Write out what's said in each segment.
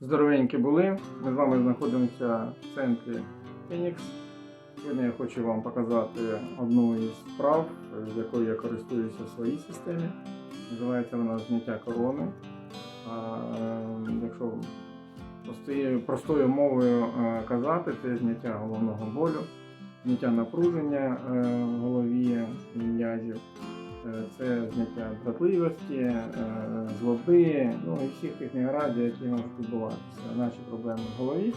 Здоровенькі були. Ми з вами знаходимося в центрі Фенікс. Сьогодні я хочу вам показати одну із вправ, з якою я користуюся в своїй системі. Називається вона зняття корони. А, е, якщо простою, мовою е, казати, це зняття головного болю, зняття напруження е, в голові м'язів. Е, Це зняття дратливості, е, злоби, ну і всіх тих негараздів, які можуть відбуватися. Наші проблеми в голові.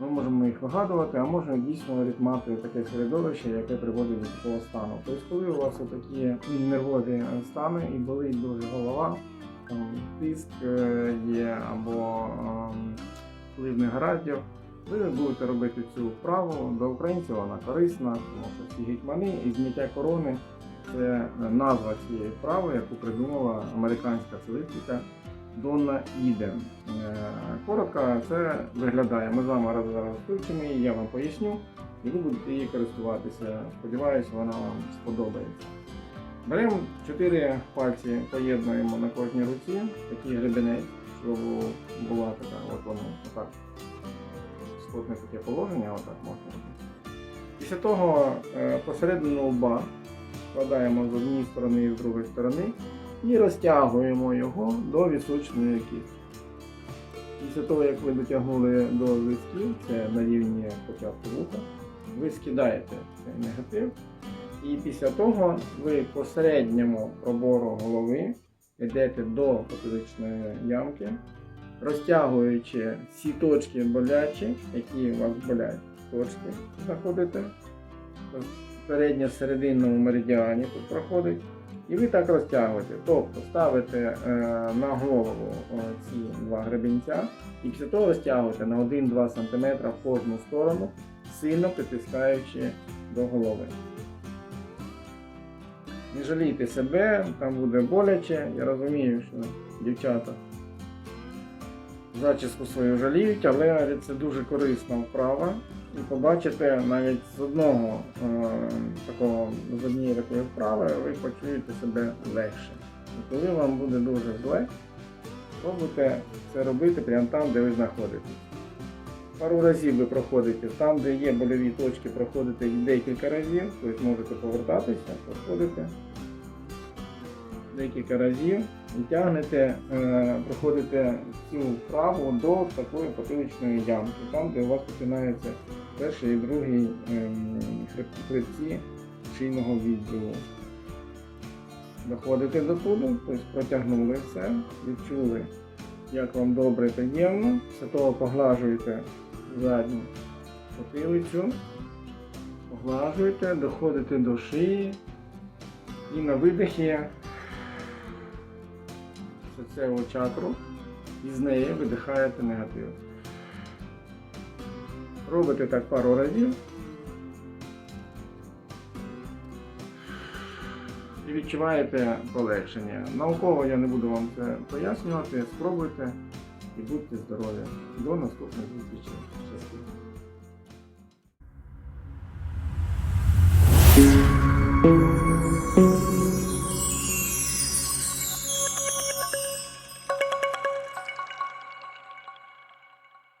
Ми можемо їх вигадувати, а можемо дійсно мати таке середовище, яке приводить до такого стану. Тобто, коли у вас такі нервові стани і болить дуже голова, там тиск е, є або ем, вплив негараздів, ви будете робити цю вправу. До українців вона корисна, тому що всі гетьмани і зняття корони це назва цієї вправи, яку придумала американська цілителька Донна Іден. Е, Коротко це виглядає. Ми з вами зараз вивчимо її, я вам поясню, і ви будете її користуватися. Сподіваюся, вона вам сподобається. Беремо 4 пальці, поєднуємо на кожній руці, такий гребенець, щоб була така, от воно, отак. Скотне таке положення, отак можна. Після того е, посередину лба складаємо з однієї сторони і з другої сторони і розтягуємо його до вісочної кістки. Після того, як ви дотягнули до висків, це на рівні початку вуха, ви скидаєте цей негатив. І після того ви по середньому пробору голови йдете до потиличної ямки, розтягуючи всі точки болячі, які у вас болять, точки знаходите. Передньо серединному меридіані тут проходить. І ви так розтягуєте. Тобто ставите е, на голову е, ці два гребінця і після того розтягуєте на 1-2 см в кожну сторону, сильно притискаючи до голови. Не жалійте себе, там буде боляче. Я розумію, що дівчата зачіску свою жаліють, але це дуже корисна вправа. І побачите навіть з одного е, такого з однієї такої вправи ви почуєте себе легше. І коли вам буде дуже зле, пробуйте це робити прямо там, де ви знаходитесь. Пару разів ви проходите там, де є больові точки, проходите їх декілька разів, тобто можете повертатися, проходите декілька разів тягнете, е, проходите цю вправу до такої потиличної ямки, там, де у вас починається перший і другий ем, хребці шийного відділу. Доходите до туди, тобто протягнули все, відчули, як вам добре і приємно. Після того поглажуєте задню потилицю, поглажуєте, доходите до шиї і на видихі серцеву чакру і з неї видихаєте негатив. Робите так пару разів. І відчуваєте полегшення. Науково я не буду вам це пояснювати. Спробуйте і будьте здорові. До наступних зустрічей. Щасливо.